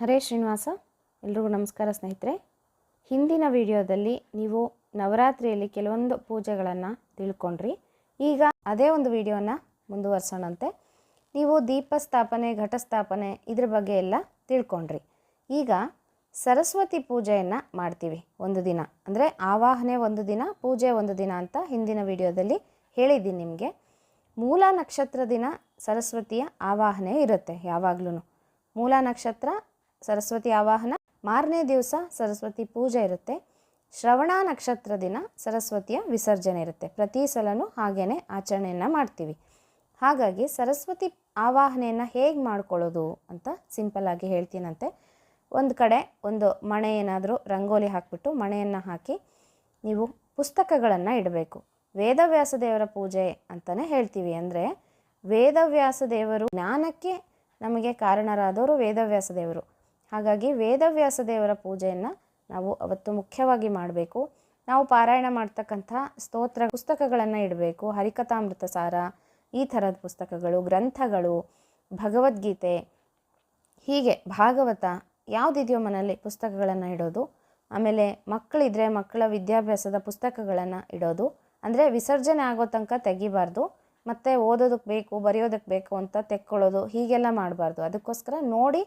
ಹರೇ ಶ್ರೀನಿವಾಸ, ಎಲ್ರಿಗೂ ನಮಸ್ಕಾರ ಸ್ನೇಹಿತರೆ. ಹಿಂದಿನ ವಿಡಿಯೋದಲ್ಲಿ ನೀವು ನವರಾತ್ರಿಯಲ್ಲಿ ಕೆಲವೊಂದು ಪೂಜೆಗಳನ್ನು ತಿಳ್ಕೊಂಡ್ರಿ. ಈಗ ಅದೇ ಒಂದು ವಿಡಿಯೋನ ಮುಂದುವರ್ಸೋಣಂತೆ. ನೀವು ದೀಪ ಸ್ಥಾಪನೆ ಘಟಸ್ಥಾಪನೆ ಇದ್ರ ಬಗ್ಗೆ ಎಲ್ಲ ತಿಳ್ಕೊಂಡ್ರಿ. ಈಗ ಸರಸ್ವತಿ ಪೂಜೆಯನ್ನು ಮಾಡ್ತೀವಿ ಒಂದು ದಿನ. ಅಂದರೆ ಆವಾಹನೆ ಒಂದು ದಿನ, ಪೂಜೆ ಒಂದು ದಿನ ಅಂತ ಹಿಂದಿನ ವಿಡಿಯೋದಲ್ಲಿ ಹೇಳಿದ್ದೀನಿ ನಿಮಗೆ. ಮೂಲ ನಕ್ಷತ್ರ ದಿನ ಸರಸ್ವತಿಯ ಆವಾಹನೆ ಇರುತ್ತೆ ಯಾವಾಗ್ಲೂ ಮೂಲ ನಕ್ಷತ್ರ ಸರಸ್ವತಿ ಆವಾಹನ. ಮಾರನೇ ದಿವಸ ಸರಸ್ವತಿ ಪೂಜೆ ಇರುತ್ತೆ. ಶ್ರವಣ ನಕ್ಷತ್ರ ದಿನ ಸರಸ್ವತಿಯ ವಿಸರ್ಜನೆ ಇರುತ್ತೆ. ಪ್ರತಿ ಸಲನೂ ಹಾಗೇನೆ ಆಚರಣೆಯನ್ನು ಮಾಡ್ತೀವಿ. ಹಾಗಾಗಿ ಸರಸ್ವತಿ ಆವಾಹನೆಯನ್ನು ಹೇಗೆ ಮಾಡ್ಕೊಳ್ಳೋದು ಅಂತ ಸಿಂಪಲ್ ಆಗಿ ಹೇಳ್ತೀನಂತೆ. ಒಂದು ಕಡೆ ಒಂದು ಮಣೆ ಏನಾದರೂ ರಂಗೋಲಿ ಹಾಕಿಬಿಟ್ಟು ಮಣೆಯನ್ನು ಹಾಕಿ ನೀವು ಪುಸ್ತಕಗಳನ್ನು ಇಡಬೇಕು. ವೇದವ್ಯಾಸ ದೇವರ ಪೂಜೆ ಅಂತಲೇ ಹೇಳ್ತೀವಿ. ಅಂದರೆ ವೇದವ್ಯಾಸ ದೇವರು ಜ್ಞಾನಕ್ಕೆ ನಮಗೆ ಕಾರಣರಾದವರು ವೇದವ್ಯಾಸ ದೇವರು. ಹಾಗಾಗಿ ವೇದವ್ಯಾಸ ದೇವರ ಪೂಜೆಯನ್ನು ನಾವು ಅವತ್ತು ಮುಖ್ಯವಾಗಿ ಮಾಡಬೇಕು. ನಾವು ಪಾರಾಯಣ ಮಾಡ್ತಕ್ಕಂಥ ಸ್ತೋತ್ರ ಪುಸ್ತಕಗಳನ್ನು ಇಡಬೇಕು. ಹರಿಕಥಾಮೃತ ಸಾರ, ಈ ಥರದ ಪುಸ್ತಕಗಳು, ಗ್ರಂಥಗಳು, ಭಗವದ್ಗೀತೆ, ಹೀಗೆ ಭಾಗವತ ಯಾವುದಿದೆಯೋ ಮನೆಯಲ್ಲಿ ಪುಸ್ತಕಗಳನ್ನು ಇಡೋದು. ಆಮೇಲೆ ಮಕ್ಕಳಿದ್ರೆ ಮಕ್ಕಳ ವಿದ್ಯಾಭ್ಯಾಸದ ಪುಸ್ತಕಗಳನ್ನು ಇಡೋದು. ಅಂದರೆ ವಿಸರ್ಜನೆ ಆಗೋ ತನಕ ತೆಗಿಬಾರ್ದು. ಮತ್ತು ಓದೋದಕ್ಕೆ ಬೇಕು ಬರೆಯೋದಕ್ಕೆ ಬೇಕು ಅಂತ ತೆಕ್ಕೊಳ್ಳೋದು, ಹೀಗೆಲ್ಲ ಮಾಡಬಾರ್ದು. ಅದಕ್ಕೋಸ್ಕರ ನೋಡಿ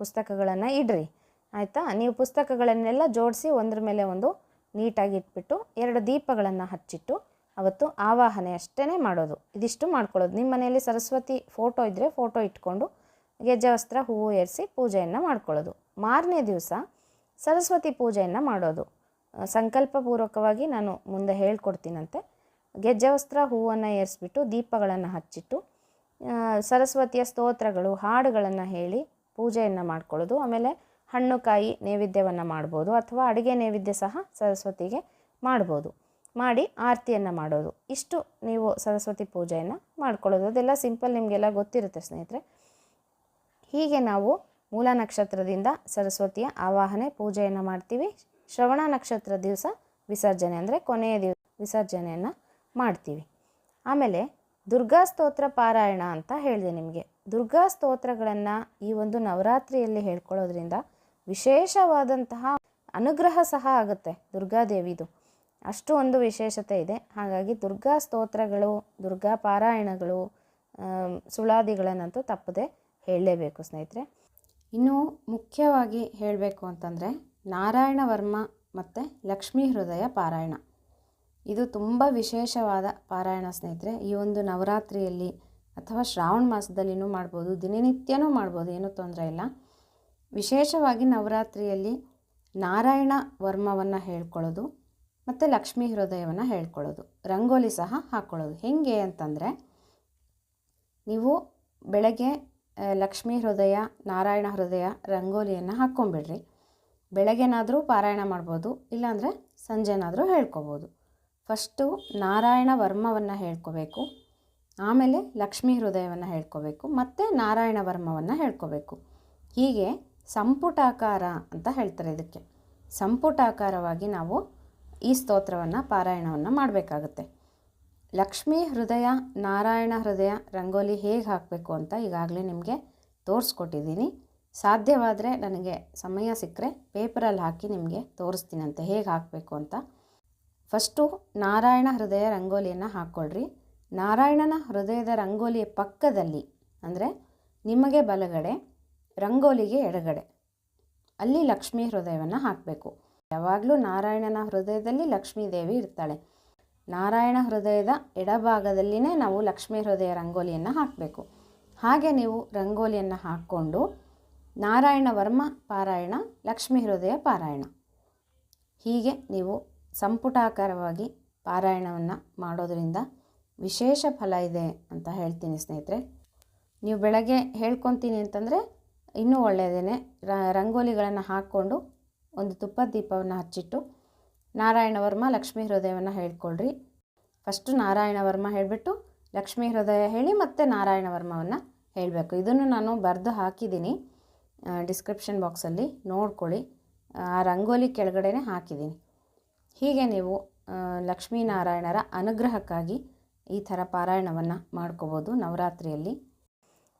ಪುಸ್ತಕಗಳನ್ನು ಇಡ್ರಿ. ಆಯಿತಾ? ನೀವು ಪುಸ್ತಕಗಳನ್ನೆಲ್ಲ ಜೋಡಿಸಿ ಒಂದ್ರ ಮೇಲೆ ಒಂದು ನೀಟಾಗಿ ಇಟ್ಬಿಟ್ಟು ಎರಡು ದೀಪಗಳನ್ನು ಹಚ್ಚಿಟ್ಟು ಅವತ್ತು ಆವಾಹನೆ ಅಷ್ಟೇ ಮಾಡೋದು. ಇದಿಷ್ಟು ಮಾಡ್ಕೊಳ್ಳೋದು. ನಿಮ್ಮ ಮನೆಯಲ್ಲಿ ಸರಸ್ವತಿ ಫೋಟೋ ಇದ್ದರೆ ಫೋಟೋ ಇಟ್ಕೊಂಡು ಗೆಜ್ಜೆ ವಸ್ತ್ರ ಹೂವು ಏರಿಸಿ ಪೂಜೆಯನ್ನು ಮಾಡ್ಕೊಳ್ಳೋದು. ಮಾರನೇ ದಿವಸ ಸರಸ್ವತಿ ಪೂಜೆಯನ್ನು ಮಾಡೋದು. ಸಂಕಲ್ಪಪೂರ್ವಕವಾಗಿ ನಾನು ಮುಂದೆ ಹೇಳ್ಕೊಡ್ತೀನಂತೆ. ಗೆಜ್ಜೆ ವಸ್ತ್ರ ಹೂವನ್ನು ಏರಿಸ್ಬಿಟ್ಟು ದೀಪಗಳನ್ನು ಹಚ್ಚಿಟ್ಟು ಸರಸ್ವತಿಯ ಸ್ತೋತ್ರಗಳು, ಹಾಡುಗಳನ್ನು ಹೇಳಿ ಪೂಜೆಯನ್ನು ಮಾಡ್ಕೊಳ್ಳೋದು, ಆಮೇಲೆ ಹಣ್ಣು ಕಾಯಿ ನೈವೇದ್ಯವನ್ನು ಮಾಡ್ಬೋದು ಅಥವಾ ಅಡುಗೆ ನೈವೇದ್ಯ ಸಹ ಸರಸ್ವತಿಗೆ ಮಾಡ್ಬೋದು. ಮಾಡಿ ಆರತಿಯನ್ನು ಮಾಡೋದು. ಇಷ್ಟು ನೀವು ಸರಸ್ವತಿ ಪೂಜೆಯನ್ನು ಮಾಡ್ಕೊಳ್ಳೋದು. ಅದೆಲ್ಲ ಸಿಂಪಲ್ ನಿಮಗೆಲ್ಲ ಗೊತ್ತಿರುತ್ತೆ ಸ್ನೇಹಿತರೆ. ಹೀಗೆ ನಾವು ಮೂಲ ನಕ್ಷತ್ರದಿಂದ ಸರಸ್ವತಿಯ ಆವಾಹನೆ, ಪೂಜೆಯನ್ನು ಮಾಡ್ತೀವಿ. ಶ್ರವಣ ನಕ್ಷತ್ರ ದಿವಸ ವಿಸರ್ಜನೆ ಅಂದರೆ ಕೊನೆಯ ದಿವಸ ವಿಸರ್ಜನೆಯನ್ನು ಮಾಡ್ತೀವಿ. ಆಮೇಲೆ ದುರ್ಗಾ ಸ್ತೋತ್ರ ಪಾರಾಯಣ ಅಂತ ಹೇಳಿದೆ ನಿಮಗೆ. ದುರ್ಗಾ ಸ್ತೋತ್ರಗಳನ್ನು ಈ ಒಂದು ನವರಾತ್ರಿಯಲ್ಲಿ ಹೇಳ್ಕೊಳ್ಳೋದ್ರಿಂದ ವಿಶೇಷವಾದಂತಹ ಅನುಗ್ರಹ ಸಹ ಆಗುತ್ತೆ ದುರ್ಗಾದೇವಿದು ಅಷ್ಟು ಒಂದು ವಿಶೇಷತೆ ಇದೆ. ಹಾಗಾಗಿ ದುರ್ಗಾ ಸ್ತೋತ್ರಗಳು, ದುರ್ಗಾ ಪಾರಾಯಣಗಳು ಸುಳಾದಿಗಳನ್ನಂತೂ ತಪ್ಪದೆ ಹೇಳಲೇಬೇಕು ಸ್ನೇಹಿತರೆ. ಇನ್ನು ಮುಖ್ಯವಾಗಿ ಹೇಳಬೇಕು ಅಂತಂದರೆ ನಾರಾಯಣ ವರ್ಮ ಮತ್ತು ಲಕ್ಷ್ಮೀ ಹೃದಯ ಪಾರಾಯಣ. ಇದು ತುಂಬ ವಿಶೇಷವಾದ ಪಾರಾಯಣ ಸ್ನೇಹಿತರೆ, ಈ ಒಂದು ನವರಾತ್ರಿಯಲ್ಲಿ ಅಥವಾ ಶ್ರಾವಣ ಮಾಸದಲ್ಲಿನೂ ಮಾಡ್ಬೋದು, ದಿನನಿತ್ಯನೂ ಮಾಡ್ಬೋದು, ಏನೂ ತೊಂದರೆ ಇಲ್ಲ. ವಿಶೇಷವಾಗಿ ನವರಾತ್ರಿಯಲ್ಲಿ ನಾರಾಯಣ ವರ್ಮವನ್ನು ಹೇಳ್ಕೊಳ್ಳೋದು ಮತ್ತು ಲಕ್ಷ್ಮೀ ಹೃದಯವನ್ನು ಹೇಳ್ಕೊಳ್ಳೋದು, ರಂಗೋಲಿ ಸಹ ಹಾಕ್ಕೊಳ್ಳೋದು ಹೇಗೆ ಅಂತಂದರೆ, ನೀವು ಬೆಳಗ್ಗೆ ಲಕ್ಷ್ಮೀ ಹೃದಯ, ನಾರಾಯಣ ಹೃದಯ, ರಂಗೋಲಿಯನ್ನು ಹಾಕ್ಕೊಂಬಿಡ್ರಿ ಬೆಳಗ್ಗೆನಾದರೂ ಪಾರಾಯಣ ಮಾಡ್ಬೋದು, ಇಲ್ಲಾಂದರೆ ಸಂಜೆನಾದರೂ ಹೇಳ್ಕೊಬೋದು. ಫಸ್ಟು ನಾರಾಯಣ ವರ್ಮವನ್ನು ಹೇಳ್ಕೋಬೇಕು, ಆಮೇಲೆ ಲಕ್ಷ್ಮೀ ಹೃದಯವನ್ನು ಹೇಳ್ಕೋಬೇಕು, ಮತ್ತು ನಾರಾಯಣ ವರ್ಮವನ್ನು ಹೇಳ್ಕೋಬೇಕು. ಹೀಗೆ ಸಂಪುಟಾಕಾರ ಅಂತ ಹೇಳ್ತಾರೆ ಇದಕ್ಕೆ. ಸಂಪುಟಾಕಾರವಾಗಿ ನಾವು ಈ ಸ್ತೋತ್ರವನ್ನು, ಪಾರಾಯಣವನ್ನು ಮಾಡಬೇಕಾಗುತ್ತೆ. ಲಕ್ಷ್ಮೀ ಹೃದಯ, ನಾರಾಯಣ ಹೃದಯ ರಂಗೋಲಿ ಹೇಗೆ ಹಾಕಬೇಕು ಅಂತ ಈಗಾಗಲೇ ನಿಮಗೆ ತೋರಿಸ್ಕೊಟ್ಟಿದ್ದೀನಿ. ಸಾಧ್ಯವಾದರೆ ನನಗೆ ಸಮಯ ಸಿಕ್ಕರೆ ಪೇಪರಲ್ಲಿ ಹಾಕಿ ನಿಮಗೆ ತೋರಿಸ್ತೀನಂತೆ ಹೇಗೆ ಹಾಕಬೇಕು ಅಂತ. ಫಸ್ಟು ನಾರಾಯಣ ಹೃದಯ ರಂಗೋಲಿಯನ್ನು ಹಾಕ್ಕೊಳ್ರಿ. ನಾರಾಯಣನ ಹೃದಯದ ರಂಗೋಲಿಯ ಪಕ್ಕದಲ್ಲಿ, ಅಂದರೆ ನಿಮಗೆ ಬಲಗಡೆ, ರಂಗೋಲಿಗೆ ಎಡಗಡೆ, ಅಲ್ಲಿ ಲಕ್ಷ್ಮೀ ಹೃದಯವನ್ನು ಹಾಕಬೇಕು. ಯಾವಾಗಲೂ ನಾರಾಯಣನ ಹೃದಯದಲ್ಲಿ ಲಕ್ಷ್ಮೀ ದೇವಿ ಇರ್ತಾಳೆ. ನಾರಾಯಣ ಹೃದಯದ ಎಡಭಾಗದಲ್ಲಿನೇ ನಾವು ಲಕ್ಷ್ಮೀ ಹೃದಯ ರಂಗೋಲಿಯನ್ನು ಹಾಕಬೇಕು. ಹಾಗೆ ನೀವು ರಂಗೋಲಿಯನ್ನು ಹಾಕ್ಕೊಂಡು ನಾರಾಯಣ ವರ್ಮ ಪಾರಾಯಣ, ಲಕ್ಷ್ಮೀ ಹೃದಯ ಪಾರಾಯಣ. ಹೀಗೆ ನೀವು ಸಂಪುಟಾಕಾರವಾಗಿ ಪಾರಾಯಣವನ್ನು ಮಾಡೋದರಿಂದ ವಿಶೇಷ ಫಲ ಇದೆ ಅಂತ ಹೇಳ್ತೀನಿ ಸ್ನೇಹಿತರೆ. ನೀವು ಬೆಳಗ್ಗೆ ಹೇಳ್ಕೊತೀನಿ ಅಂತಂದರೆ ಇನ್ನೂ ಒಳ್ಳೆಯದೇ ರಂಗೋಲಿಗಳನ್ನು ಹಾಕ್ಕೊಂಡು ಒಂದು ತುಪ್ಪದ ದೀಪವನ್ನು ಹಚ್ಚಿಟ್ಟು ನಾರಾಯಣ ವರ್ಮ, ಲಕ್ಷ್ಮೀ ಹೃದಯವನ್ನು ಹೇಳ್ಕೊಳ್ರಿ. ಫಸ್ಟು ನಾರಾಯಣ ವರ್ಮ ಹೇಳಿಬಿಟ್ಟು ಲಕ್ಷ್ಮೀ ಹೃದಯ ಹೇಳಿ ಮತ್ತು ನಾರಾಯಣ ವರ್ಮವನ್ನು ಹೇಳಬೇಕು. ಇದನ್ನು ನಾನು ಬರೆದು ಹಾಕಿದ್ದೀನಿ. ಡಿಸ್ಕ್ರಿಪ್ಷನ್ ಬಾಕ್ಸಲ್ಲಿ ನೋಡ್ಕೊಳ್ಳಿ. ಆ, ರಂಗೋಲಿ ಕೆಳಗಡೆನೇ ಹಾಕಿದ್ದೀನಿ. ಹೀಗೆ ನೀವು ಲಕ್ಷ್ಮೀನಾರಾಯಣರ ಅನುಗ್ರಹಕ್ಕಾಗಿ ಈ ಥರ ಪಾರಾಯಣವನ್ನು ಮಾಡ್ಕೋಬೋದು ನವರಾತ್ರಿಯಲ್ಲಿ.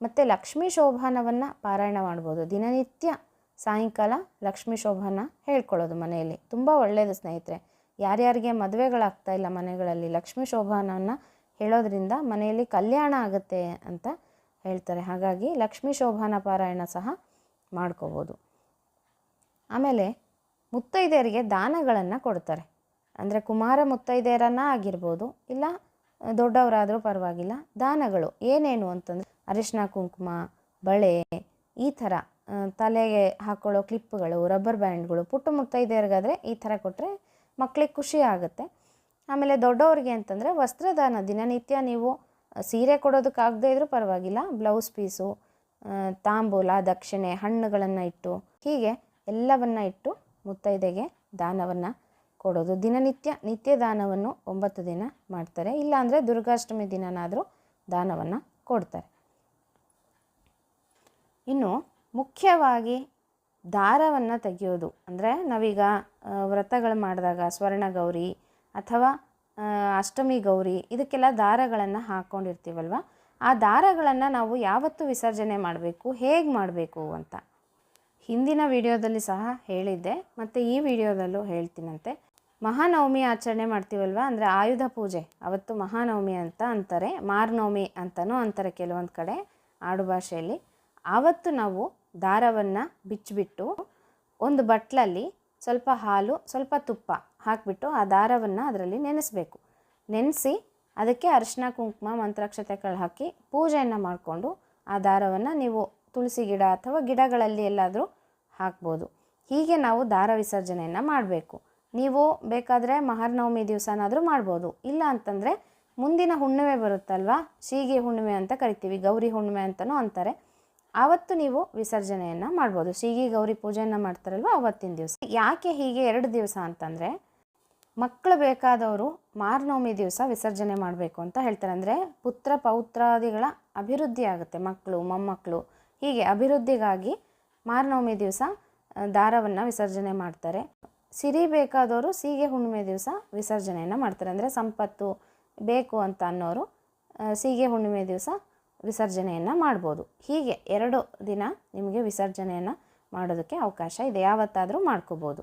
ಮತ್ತು ಲಕ್ಷ್ಮೀ ಶೋಭಾನವನ್ನು ಪಾರಾಯಣ ಮಾಡ್ಬೋದು. ದಿನನಿತ್ಯ ಸಾಯಂಕಾಲ ಲಕ್ಷ್ಮೀ ಶೋಭಾನ ಹೇಳ್ಕೊಳ್ಳೋದು ಮನೆಯಲ್ಲಿ. ತುಂಬ ಒಳ್ಳೆಯದು ಸ್ನೇಹಿತರೆ. ಯಾರ್ಯಾರಿಗೆ ಮದುವೆಗಳಾಗ್ತಾ ಇಲ್ಲ ಮನೆಗಳಲ್ಲಿ, ಲಕ್ಷ್ಮೀ ಶೋಭಾನವನ್ನು ಹೇಳೋದ್ರಿಂದ ಮನೆಯಲ್ಲಿ ಕಲ್ಯಾಣ ಆಗುತ್ತೆ ಅಂತ ಹೇಳ್ತಾರೆ. ಹಾಗಾಗಿ ಲಕ್ಷ್ಮೀ ಶೋಭಾನ ಪಾರಾಯಣ ಸಹ ಮಾಡ್ಕೋಬೋದು. ಆಮೇಲೆ ಮುತ್ತೈದೆಯರಿಗೆ ದಾನಗಳನ್ನು ಕೊಡ್ತಾರೆ. ಅಂದರೆ ಕುಮಾರ ಮುತ್ತೈದೆಯರನ್ನ ಆಗಿರ್ಬೋದು, ಇಲ್ಲ ದೊಡ್ಡವರಾದರೂ ಪರವಾಗಿಲ್ಲ, ದಾನಗಳು. ಏನೇನು ಅಂತಂದರೆ ಅರಿಶಿನ ಕುಂಕುಮ, ಬಳೆ, ಈ ಥರ ತಲೆಗೆ ಹಾಕ್ಕೊಳ್ಳೋ ಕ್ಲಿಪ್ಗಳು ರಬ್ಬರ್ ಬ್ಯಾಂಡ್ಗಳು. ಪುಟ್ಟ ಮುತ್ತೈದೆಯರಿಗಾದರೆ ಈ ಥರ ಕೊಟ್ಟರೆ ಮಕ್ಕಳಿಗೆ ಖುಷಿ ಆಗುತ್ತೆ. ಆಮೇಲೆ ದೊಡ್ಡವ್ರಿಗೆ ಅಂತಂದರೆ ವಸ್ತ್ರದಾನ. ದಿನನಿತ್ಯ ನೀವು ಸೀರೆ ಕೊಡೋದಕ್ಕಾಗದೇ ಇದ್ರೂ ಪರವಾಗಿಲ್ಲ. ಬ್ಲೌಸ್ ಪೀಸು ತಾಂಬೂಲ, ದಕ್ಷಿಣೆ, ಹಣ್ಣುಗಳನ್ನು ಇಟ್ಟು, ಹೀಗೆ ಎಲ್ಲವನ್ನು ಇಟ್ಟು ಮುತ್ತೈದೆಗೆ ದಾನವನ್ನು ಕೊಡೋದು. ದಿನನಿತ್ಯ ನಿತ್ಯ ದಾನವನ್ನು ಒಂಬತ್ತು ದಿನ ಮಾಡ್ತಾರೆ. ಇಲ್ಲಾಂದರೆ ದುರ್ಗಾಷ್ಟಮಿ ದಿನನಾದರೂ ದಾನವನ್ನು ಕೊಡ್ತಾರೆ. ಇನ್ನು ಮುಖ್ಯವಾಗಿ ದಾರವನ್ನು ತೆಗೆಯೋದು. ಅಂದರೆ ನಾವೀಗ ವ್ರತಗಳು ಮಾಡಿದಾಗ ಸ್ವರ್ಣ ಗೌರಿ ಅಥವಾ ಅಷ್ಟಮಿ ಗೌರಿ ಇದಕ್ಕೆಲ್ಲ ದಾರಗಳನ್ನು ಹಾಕ್ಕೊಂಡಿರ್ತೀವಲ್ವ ಆ ದಾರಗಳನ್ನು ನಾವು ಯಾವತ್ತು ವಿಸರ್ಜನೆ ಮಾಡಬೇಕು? ಹೇಗೆ ಮಾಡಬೇಕು ಅಂತ. ಹಿಂದಿನ ವಿಡಿಯೋದಲ್ಲಿ ಸಹ ಹೇಳಿದ್ದೆ, ಮತ್ತು ಈ ವಿಡಿಯೋದಲ್ಲೂ ಹೇಳ್ತೀನಂತೆ. ಮಹಾನವಮಿ ಆಚರಣೆ ಮಾಡ್ತೀವಲ್ವ? ಅಂದರೆ ಆಯುಧ ಪೂಜೆ. ಅವತ್ತು ಮಹಾನವಮಿ ಅಂತ ಅಂತಾರೆ, ಮಾರ್ನವಮಿ ಅಂತಲೂ ಅಂತಾರೆ ಕೆಲವೊಂದು ಕಡೆ ಆಡು ಭಾಷೆಯಲ್ಲಿ. ಆವತ್ತು ನಾವು ದಾರವನ್ನು ಬಿಚ್ಚಿಬಿಟ್ಟು ಒಂದು ಬಟ್ಲಲ್ಲಿ ಸ್ವಲ್ಪ ಹಾಲು, ಸ್ವಲ್ಪ ತುಪ್ಪ ಹಾಕಿಬಿಟ್ಟು ಆ ದಾರವನ್ನು ಅದರಲ್ಲಿ ನೆನೆಸಬೇಕು. ನೆನೆಸಿ ಅದಕ್ಕೆ ಅರಿಶಿನ ಕುಂಕುಮ, ಮಂತ್ರಾಕ್ಷತೆಗಳು ಹಾಕಿ ಪೂಜೆಯನ್ನು ಮಾಡಿಕೊಂಡು ಆ ದಾರವನ್ನು ನೀವು ತುಳಸಿ ಗಿಡ ಅಥವಾ ಗಿಡಗಳಲ್ಲಿ ಎಲ್ಲಾದರೂ ಹಾಕ್ಬೋದು. ಹೀಗೆ ನಾವು ದಾರ ವಿಸರ್ಜನೆಯನ್ನು ಮಾಡಬೇಕು. ನೀವು ಬೇಕಾದರೆ ಮಹಾನವಮಿ ದಿವಸನಾದರೂ ಮಾಡ್ಬೋದು. ಇಲ್ಲ ಅಂತಂದರೆ ಮುಂದಿನ ಹುಣ್ಣಿಮೆ ಬರುತ್ತಲ್ವಾ? ಸೀಗೆ ಹುಣ್ಣಿಮೆ ಅಂತ ಕರಿತೀವಿ, ಗೌರಿ ಹುಣ್ಣಿಮೆ ಅಂತಲೂ ಅಂತಾರೆ. ಆವತ್ತು ನೀವು ವಿಸರ್ಜನೆಯನ್ನು ಮಾಡ್ಬೋದು. ಸೀಗೆ ಗೌರಿ ಪೂಜೆಯನ್ನು ಮಾಡ್ತಾರಲ್ವ ಆವತ್ತಿನ ದಿವಸ? ಯಾಕೆ ಹೀಗೆ ಎರಡು ದಿವಸ ಅಂತಂದರೆ ಮಕ್ಕಳು ಬೇಕಾದವರು ಮಾರ್ನವಮಿ ದಿವಸ ವಿಸರ್ಜನೆ ಮಾಡಬೇಕು ಅಂತ ಹೇಳ್ತಾರೆ. ಅಂದರೆ ಪುತ್ರ ಪೌತ್ರಾದಿಗಳ ಅಭಿವೃದ್ಧಿ ಆಗುತ್ತೆ ಮಕ್ಕಳು ಮೊಮ್ಮಕ್ಕಳು ಹೀಗೆ ಅಭಿವೃದ್ಧಿಗಾಗಿ ಮಾರ್ನವಮಿ ದಿವಸ ದಾರವನ್ನು ವಿಸರ್ಜನೆ ಮಾಡ್ತಾರೆ. ಸಿರಿ ಬೇಕಾದವರು ಸೀಗೆ ಹುಣ್ಣಿಮೆ ದಿವಸ ವಿಸರ್ಜನೆಯನ್ನು ಮಾಡ್ತಾರೆ. ಅಂದರೆ ಸಂಪತ್ತು ಬೇಕು ಅಂತ ಅನ್ನೋರು ಸೀಗೆ ಹುಣ್ಣಿಮೆ ದಿವಸ ವಿಸರ್ಜನೆಯನ್ನು ಮಾಡ್ಬೋದು. ಹೀಗೆ ಎರಡು ದಿನ ನಿಮಗೆ ವಿಸರ್ಜನೆಯನ್ನು ಮಾಡೋದಕ್ಕೆ ಅವಕಾಶ ಇದೆ. ಯಾವತ್ತಾದರೂ ಮಾಡ್ಕೋಬೋದು.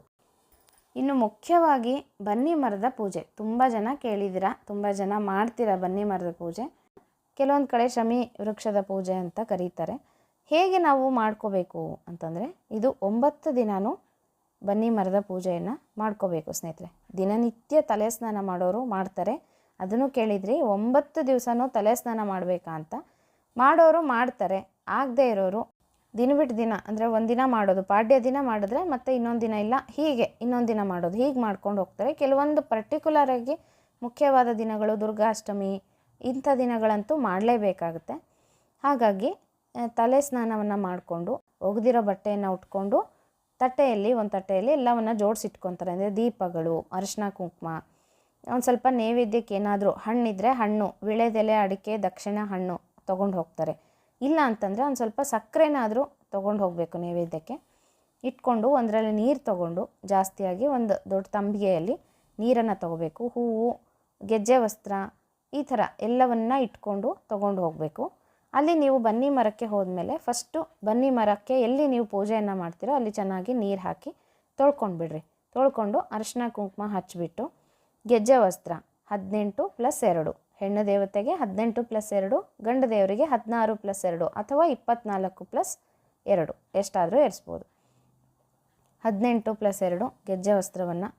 ಇನ್ನು ಮುಖ್ಯವಾಗಿ ಬನ್ನಿ ಮರದ ಪೂಜೆ. ತುಂಬ ಜನ ಕೇಳಿದ್ದೀರಾ? ತುಂಬ ಜನ ಮಾಡ್ತೀರಾ ಬನ್ನಿ ಮರದ ಪೂಜೆ? ಕೆಲವೊಂದು ಕಡೆ ಶಮಿ ವೃಕ್ಷದ ಪೂಜೆ ಅಂತ ಕರೀತಾರೆ. ಹೇಗೆ ನಾವು ಮಾಡ್ಕೋಬೇಕು ಅಂತಂದರೆ ಇದು ಒಂಬತ್ತು ದಿನವೂ ಬನ್ನಿ ಮರದ ಪೂಜೆಯನ್ನು ಮಾಡ್ಕೋಬೇಕು ಸ್ನೇಹಿತರೆ. ದಿನನಿತ್ಯ ತಲೆ ಸ್ನಾನ ಮಾಡೋರು ಮಾಡ್ತಾರೆ. ಅದನ್ನು ಕೇಳಿದ್ರಿ ಒಂಬತ್ತು ದಿವಸನೂ ತಲೆ ಸ್ನಾನ ಮಾಡಬೇಕಾ ಅಂತ ಮಾಡೋರು ಮಾಡ್ತಾರೆ. ಆಗದೇ ಇರೋರು ದಿನ ಬಿಟ್ಟು ದಿನ, ಅಂದರೆ ಒಂದಿನ ಮಾಡೋದು, ಪಾಡ್ಯ ದಿನ ಮಾಡಿದ್ರೆ ಮತ್ತೆ ಇನ್ನೊಂದು ದಿನ ಇಲ್ಲ, ಹೀಗೆ ಇನ್ನೊಂದು ದಿನ ಮಾಡೋದು, ಹೀಗೆ ಮಾಡ್ಕೊಂಡು ಹೋಗ್ತಾರೆ. ಕೆಲವೊಂದು ಪರ್ಟಿಕ್ಯುಲರಾಗಿ ಮುಖ್ಯವಾದ ದಿನಗಳು ದುರ್ಗಾಷ್ಟಮಿ, ಇಂಥ ದಿನಗಳಂತೂ ಮಾಡಲೇಬೇಕಾಗುತ್ತೆ. ಹಾಗಾಗಿ ತಲೆ ಸ್ನಾನವನ್ನು ಮಾಡಿಕೊಂಡು, ಒಗೆದಿರೋ ಬಟ್ಟೆಯನ್ನು ಉಟ್ಕೊಂಡು, ತಟ್ಟೆಯಲ್ಲಿ, ಒಂದು ತಟ್ಟೆಯಲ್ಲಿ ಎಲ್ಲವನ್ನು ಜೋಡಿಸಿಟ್ಕೊತಾರೆ. ಅಂದರೆ ದೀಪಗಳು, ಅರಿಶಿನ ಕುಂಕುಮ, ಒಂದು ಸ್ವಲ್ಪ ನೈವೇದ್ಯಕ್ಕೆ ಏನಾದರೂ ಹಣ್ಣಿದ್ರೆ ಹಣ್ಣು, ವಿಳೆದೆಲೆ, ಅಡಿಕೆ, ದಕ್ಷಿಣ ಹಣ್ಣು ತೊಗೊಂಡು ಹೋಗ್ತಾರೆ. ಇಲ್ಲ ಅಂತಂದರೆ ಒಂದು ಸ್ವಲ್ಪ ಸಕ್ಕರೆನಾದರೂ ತೊಗೊಂಡು ಹೋಗಬೇಕು ನೈವೇದ್ಯಕ್ಕೆ. ಇಟ್ಕೊಂಡು ಒಂದರಲ್ಲಿ ನೀರು ತೊಗೊಂಡು, ಜಾಸ್ತಿಯಾಗಿ ಒಂದು ದೊಡ್ಡ ತಂಬಿಗೆಯಲ್ಲಿ ನೀರನ್ನು ತೊಗೋಬೇಕು. ಹೂವು, ಗೆಜ್ಜೆ ವಸ್ತ್ರ, ಈ ಥರ ಎಲ್ಲವನ್ನು ಇಟ್ಕೊಂಡು ತೊಗೊಂಡು ಹೋಗಬೇಕು. ಅಲ್ಲಿ ನೀವು ಬನ್ನಿ ಮರಕ್ಕೆ ಹೋದ್ಮೇಲೆ ಫಸ್ಟು ಬನ್ನಿ ಮರಕ್ಕೆ ಎಲ್ಲಿ ನೀವು ಪೂಜೆಯನ್ನು ಮಾಡ್ತೀರೋ ಅಲ್ಲಿ ಚೆನ್ನಾಗಿ ನೀರು ಹಾಕಿ ತೊಳ್ಕೊಂಡು ಬಿಡ್ರಿ. ತೊಳ್ಕೊಂಡು ಅರಿಶಿನ ಕುಂಕುಮ ಹಚ್ಚಿಬಿಟ್ಟು ಗೆಜ್ಜೆ ವಸ್ತ್ರ ಹದಿನೆಂಟು ಪ್ಲಸ್ ಎರಡು, ಹೆಣ್ಣು ದೇವತೆಗೆ ಹದಿನೆಂಟು ಪ್ಲಸ್ ಎರಡು, ಗಂಡು ದೇವರಿಗೆ ಹದಿನಾರು ಪ್ಲಸ್ ಎರಡು ಅಥವಾ ಇಪ್ಪತ್ನಾಲ್ಕು ಪ್ಲಸ್ ಎರಡು, ಎಷ್ಟಾದರೂ ಏರಿಸ್ಬೋದು. ಹದಿನೆಂಟು ಪ್ಲಸ್ ಎರಡು ಗೆಜ್ಜೆ ವಸ್ತ್ರವನ್ನು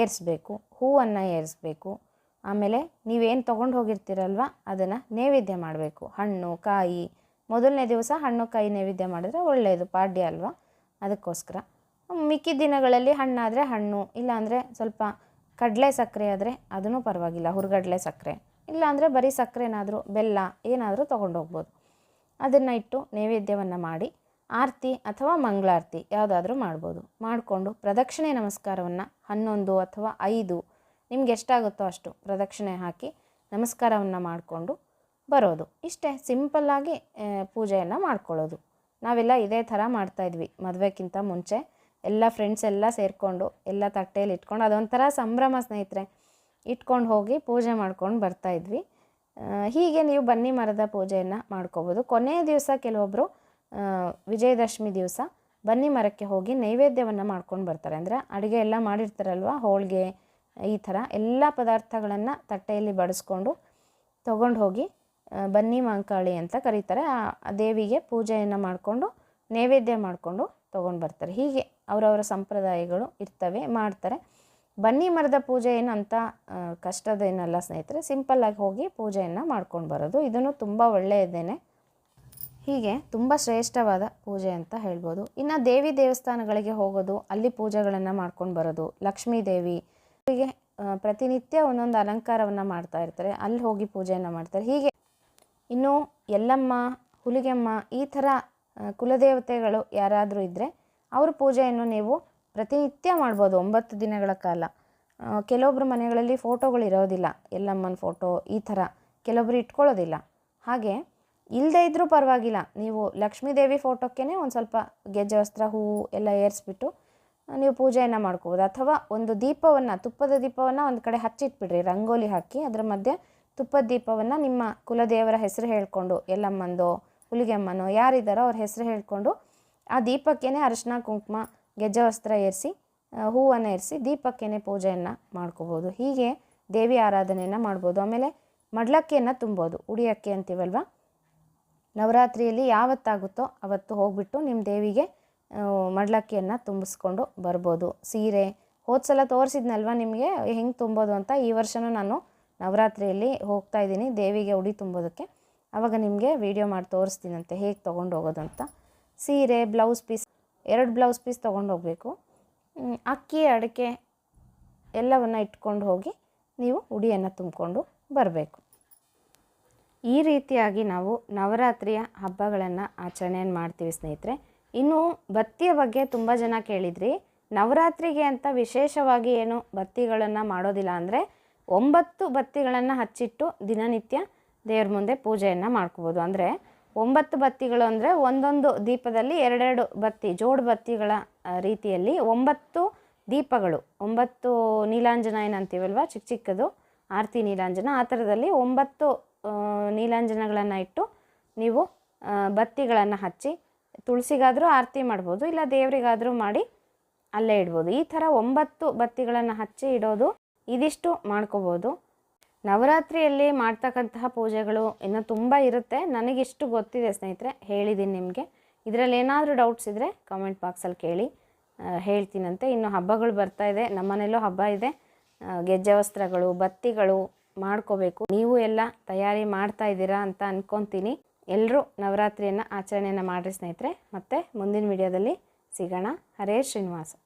ಏರಿಸ್ಬೇಕು, ಹೂವನ್ನು ಏರಿಸ್ಬೇಕು. ಆಮೇಲೆ ನೀವೇನು ತೊಗೊಂಡು ಹೋಗಿರ್ತೀರಲ್ವ, ಅದನ್ನು ನೈವೇದ್ಯ ಮಾಡಬೇಕು. ಹಣ್ಣು, ಕಾಯಿ, ಮೊದಲನೇ ದಿವಸ ಹಣ್ಣು, ಕಾಯಿ ನೈವೇದ್ಯ ಮಾಡಿದ್ರೆ ಒಳ್ಳೆಯದು ಪಾಡ್ಯ ಅಲ್ವಾ? ಅದಕ್ಕೋಸ್ಕರ. ಮಿಕ್ಕಿದ ದಿನಗಳಲ್ಲಿ ಹಣ್ಣಾದರೆ ಹಣ್ಣು, ಇಲ್ಲಾಂದರೆ ಸ್ವಲ್ಪ ಕಡಲೆ ಸಕ್ಕರೆ ಆದರೆ ಅದೂ ಪರವಾಗಿಲ್ಲ, ಹುರ್ಗಡಲೆ ಸಕ್ಕರೆ. ಇಲ್ಲಾಂದರೆ ಬರೀ ಸಕ್ಕರೆನಾದರೂ, ಬೆಲ್ಲ ಏನಾದರೂ ತೊಗೊಂಡು ಹೋಗ್ಬೋದು. ಅದನ್ನು ಇಟ್ಟು ನೈವೇದ್ಯವನ್ನು ಮಾಡಿ, ಆರತಿ ಅಥವಾ ಮಂಗಳಾರತಿ ಯಾವುದಾದ್ರೂ ಮಾಡ್ಬೋದು. ಮಾಡಿಕೊಂಡು ಪ್ರದಕ್ಷಿಣೆ ನಮಸ್ಕಾರವನ್ನು ಹನ್ನೊಂದು ಅಥವಾ ಐದು ನಿಮ್ಗೆ ಎಷ್ಟಾಗುತ್ತೋ ಅಷ್ಟು ಪ್ರದಕ್ಷಿಣೆ ಹಾಕಿ ನಮಸ್ಕಾರವನ್ನು ಮಾಡಿಕೊಂಡು ಬರೋದು. ಇಷ್ಟೇ ಸಿಂಪಲ್ಲಾಗಿ ಪೂಜೆಯನ್ನು ಮಾಡ್ಕೊಳ್ಳೋದು. ನಾವೆಲ್ಲ ಇದೇ ಥರ ಮಾಡ್ತಾಯಿದ್ವಿ ಮದುವೆಗಿಂತ ಮುಂಚೆ ಎಲ್ಲ ಫ್ರೆಂಡ್ಸ್ ಎಲ್ಲ ಸೇರಿಕೊಂಡು, ಎಲ್ಲ ತಟ್ಟೆಯಲ್ಲಿ ಇಟ್ಕೊಂಡು, ಅದೊಂಥರ ಸಂಭ್ರಮ ಸ್ನೇಹಿತರೆ, ಇಟ್ಕೊಂಡು ಹೋಗಿ ಪೂಜೆ ಮಾಡ್ಕೊಂಡು ಬರ್ತಾಯಿದ್ವಿ ಹೀಗೆ ನೀವು ಬನ್ನಿ ಮರದ ಪೂಜೆಯನ್ನು ಮಾಡ್ಕೋಬೋದು. ಕೊನೆಯ ದಿವಸ ಕೆಲವೊಬ್ಬರು ವಿಜಯದಶಮಿ ದಿವಸ ಬನ್ನಿ ಮರಕ್ಕೆ ಹೋಗಿ ನೈವೇದ್ಯವನ್ನು ಮಾಡ್ಕೊಂಡು ಬರ್ತಾರೆ. ಅಂದರೆ ಅಡುಗೆ ಎಲ್ಲ ಮಾಡಿರ್ತಾರಲ್ವ? ಹೋಳಿಗೆ ಈ ಥರ ಎಲ್ಲ ಪದಾರ್ಥಗಳನ್ನು ತಟ್ಟೆಯಲ್ಲಿ ಬಡಿಸ್ಕೊಂಡು ತಗೊಂಡು ಹೋಗಿ ಬನ್ನಿ ಮಾಂಕಾಳಿ ಅಂತ ಕರೀತಾರೆ. ಆ ದೇವಿಗೆ ಪೂಜೆಯನ್ನು ಮಾಡಿಕೊಂಡು ನೈವೇದ್ಯ ಮಾಡಿಕೊಂಡು ತೊಗೊಂಡು ಬರ್ತಾರೆ. ಹೀಗೆ ಅವರವರ ಸಂಪ್ರದಾಯಗಳು ಇರ್ತವೆ ಮಾಡ್ತಾರೆ. ಬನ್ನಿ ಮರದ ಪೂಜೆ ಏನು ಅಂತ ಆ, ಕಷ್ಟದೇನಲ್ಲ ಸ್ನೇಹಿತರೆ ಸಿಂಪಲ್ಲಾಗಿ ಹೋಗಿ ಪೂಜೆಯನ್ನು ಮಾಡ್ಕೊಂಡು ಬರೋದು. ಇದನ್ನು ತುಂಬ ಒಳ್ಳೆಯದೇನೆ. ಹೀಗೆ ತುಂಬ ಶ್ರೇಷ್ಠವಾದ ಪೂಜೆ ಅಂತ ಹೇಳ್ಬೋದು. ಇನ್ನು ದೇವಿ ದೇವಸ್ಥಾನಗಳಿಗೆ ಹೋಗೋದು ಅಲ್ಲಿ ಪೂಜೆಗಳನ್ನು ಮಾಡ್ಕೊಂಡು ಬರೋದು ಲಕ್ಷ್ಮೀ ದೇವಿ ಹೀಗೆ ಪ್ರತಿನಿತ್ಯ ಒಂದೊಂದು ಅಲಂಕಾರವನ್ನು ಮಾಡ್ತಾ ಇರ್ತಾರೆ. ಅಲ್ಲಿ ಹೋಗಿ ಪೂಜೆಯನ್ನು ಮಾಡ್ತಾರೆ. ಹೀಗೆ ಇನ್ನು ಎಲ್ಲಮ್ಮ ಹುಲಿಗೆಮ್ಮ ಈ ಥರ ಕುಲದೇವತೆಗಳು ಯಾರಾದರೂ ಇದ್ದರೆ ಅವ್ರ ಪೂಜೆಯನ್ನು ನೀವು ಪ್ರತಿನಿತ್ಯ ಮಾಡ್ಬೋದು. ಒಂಬತ್ತು ದಿನಗಳ ಕಾಲ. ಕೆಲವೊಬ್ಬರ ಮನೆಗಳಲ್ಲಿ ಫೋಟೋಗಳು ಇರೋದಿಲ್ಲ. ಎಲ್ಲಮ್ಮನ ಫೋಟೋ ಈ ಥರ ಕೆಲವೊಬ್ರು ಇಟ್ಕೊಳ್ಳೋದಿಲ್ಲ. ಹಾಗೆ ಇಲ್ಲದೇ ಇದ್ದರೂ ಪರವಾಗಿಲ್ಲ. ನೀವು ಲಕ್ಷ್ಮೀ ದೇವಿ ಫೋಟೋಕ್ಕೇ ಒಂದು ಸ್ವಲ್ಪ ಗೆಜ್ಜೆ, ವಸ್ತ್ರ, ಹೂವು ಎಲ್ಲ ಏರಿಸ್ಬಿಟ್ಟು ನೀವು ಪೂಜೆಯನ್ನು ಮಾಡ್ಕೋಬೋದು. ಅಥವಾ ಒಂದು ದೀಪವನ್ನು, ತುಪ್ಪದ ದೀಪವನ್ನು ಒಂದು ಕಡೆ ಹಚ್ಚಿಟ್ಬಿಡ್ರಿ, ರಂಗೋಲಿ ಹಾಕಿ ಅದರ ಮಧ್ಯೆ ತುಪ್ಪದ ದೀಪವನ್ನು ನಿಮ್ಮ ಕುಲದೇವರ ಹೆಸರು ಹೇಳಿಕೊಂಡು ಎಲ್ಲಮ್ಮಂದೋ ಹುಲಿಗೆಮ್ಮನೋ, ಯಾರಿದ್ದಾರೋ ಅವ್ರ ಹೆಸರು ಹೇಳಿಕೊಂಡು ಆ ದೀಪಕ್ಕೇ ಅರಿಶಿನ, ಕುಂಕುಮ, ಗೆಜ್ಜೆ ವಸ್ತ್ರ ಏರಿಸಿ ಹೂವನ್ನು ಏರಿಸಿ ದೀಪಕ್ಕೇ ಪೂಜೆಯನ್ನು ಮಾಡ್ಕೋಬೋದು. ಹೀಗೆ ದೇವಿ ಆರಾಧನೆಯನ್ನು ಮಾಡ್ಬೋದು. ಆಮೇಲೆ ಮಡ್ಲಕ್ಕಿಯನ್ನು ತುಂಬೋದು. ಉಡಿ ಅಕ್ಕಿ ಅಂತೀವಲ್ವ? ನವರಾತ್ರಿಯಲ್ಲಿ ಯಾವತ್ತಾಗುತ್ತೋ ಅವತ್ತು ಹೋಗ್ಬಿಟ್ಟು ನಿಮ್ಮ ದೇವಿಗೆ ಮಡ್ಲಕ್ಕಿಯನ್ನು ತುಂಬಿಸ್ಕೊಂಡು ಬರ್ಬೋದು. ಸೀರೆ ಹೋದ ಸಲ ತೋರಿಸಿದ್ನಲ್ವ ನಿಮಗೆ? ಹೆಂಗೆ ತುಂಬೋದು ಅಂತ ಈ ವರ್ಷನೂ ನಾನು ನವರಾತ್ರಿಯಲ್ಲಿ ಹೋಗ್ತಾ ಇದ್ದೀನಿ, ದೇವಿಗೆ ಉಡಿ ತುಂಬೋದಕ್ಕೆ. ಆವಾಗ ನಿಮಗೆ ವಿಡಿಯೋ ಮಾಡಿ ತೋರಿಸ್ತೀನಂತೆ, ಹೇಗೆ ತೊಗೊಂಡು ಹೋಗೋದು ಅಂತ. ಸೀರೆ, ಬ್ಲೌಸ್ ಪೀಸ್, ಎರಡು ಬ್ಲೌಸ್ ಪೀಸ್ ತೊಗೊಂಡು ಹೋಗಬೇಕು. ಅಕ್ಕಿ, ಅಡಿಕೆ ಎಲ್ಲವನ್ನು ಇಟ್ಕೊಂಡು ಹೋಗಿ ನೀವು ಉಡಿಯನ್ನು ತುಂಬಿಕೊಂಡು ಬರಬೇಕು. ಈ ರೀತಿಯಾಗಿ ನಾವು ನವರಾತ್ರಿಯ ಹಬ್ಬಗಳನ್ನು ಆಚರಣೆಯನ್ನು ಮಾಡ್ತೀವಿ ಸ್ನೇಹಿತರೆ. ಇನ್ನು ಬತ್ತಿಯ ಬಗ್ಗೆ ತುಂಬ ಜನ ಕೇಳಿದ್ರಿ. ನವರಾತ್ರಿಗೆ ಅಂತ ವಿಶೇಷವಾಗಿ ಏನು ಬತ್ತಿಗಳನ್ನು ಮಾಡೋದಿಲ್ಲ ಅಂದರೆ ಒಂಬತ್ತು ಬತ್ತಿಗಳನ್ನು ಹಚ್ಚಿಟ್ಟು ದಿನನಿತ್ಯ ದೇವ್ರ ಮುಂದೆ ಪೂಜೆಯನ್ನು ಮಾಡ್ಕೋಬೋದು. ಅಂದರೆ ಒಂಬತ್ತು ಬತ್ತಿಗಳು ಅಂದರೆ ಒಂದೊಂದು ದೀಪದಲ್ಲಿ ಎರಡೆರಡು ಬತ್ತಿ ಜೋಡು ಬತ್ತಿಗಳ ರೀತಿಯಲ್ಲಿ ಒಂಬತ್ತು ದೀಪಗಳು, ಒಂಬತ್ತು ನೀಲಾಂಜನ ಏನಂತೀವಲ್ವ, ಚಿಕ್ಕ ಚಿಕ್ಕದು, ಆರತಿ ನೀಲಾಂಜನ, ಆ ಥರದಲ್ಲಿ ಒಂಬತ್ತು ನೀಲಾಂಜನಗಳನ್ನು ಇಟ್ಟು ನೀವು ಬತ್ತಿಗಳನ್ನು ಹಚ್ಚಿ ತುಳಸಿಗಾದರೂ ಆರತಿ ಮಾಡ್ಬೋದು, ಇಲ್ಲ ದೇವರಿಗಾದರೂ ಮಾಡಿ ಅಲ್ಲೇ ಇಡ್ಬೋದು. ಈ ಥರ ಒಂಬತ್ತು ಬತ್ತಿಗಳನ್ನು ಹಚ್ಚಿ ಇಡೋದು ಇದಿಷ್ಟು ಮಾಡ್ಕೋಬೋದು. ನವರಾತ್ರಿಯಲ್ಲಿ ಮಾಡ್ತಕ್ಕಂತಹ ಪೂಜೆಗಳು ಇನ್ನು ತುಂಬ ಇರುತ್ತೆ. ನನಗಿಷ್ಟು ಗೊತ್ತಿದೆ ಸ್ನೇಹಿತರೆ ಹೇಳಿದ್ದೀನಿ ನಿಮಗೆ. ಇದರಲ್ಲಿ ಏನಾದರೂ ಡೌಟ್ಸ್ ಇದ್ದರೆ ಕಮೆಂಟ್ ಬಾಕ್ಸಲ್ಲಿ ಕೇಳಿ. ಹೇಳ್ತೀನಂತೆ. ಇನ್ನು ಹಬ್ಬಗಳು ಬರ್ತಾ ಇದೆ. ನಮ್ಮನೆಯಲ್ಲೂ ಹಬ್ಬ ಇದೆ. ಗೆಜ್ಜೆ ವಸ್ತ್ರಗಳು, ಬತ್ತಿಗಳು ಮಾಡ್ಕೋಬೇಕು. ನೀವು ಎಲ್ಲ ತಯಾರಿ ಮಾಡ್ತಾ ಇದ್ದೀರಾ ಅಂತ ಅನ್ಕೊತೀನಿ. ಎಲ್ಲರೂ ನವರಾತ್ರಿಯನ್ನು ಆಚರಣೆಯನ್ನು ಮಾಡಿರಿ ಸ್ನೇಹಿತರೆ. ಮತ್ತು ಮುಂದಿನ ವಿಡಿಯೋದಲ್ಲಿ ಸಿಗೋಣ. ಹರೇ ಶ್ರೀನಿವಾಸ.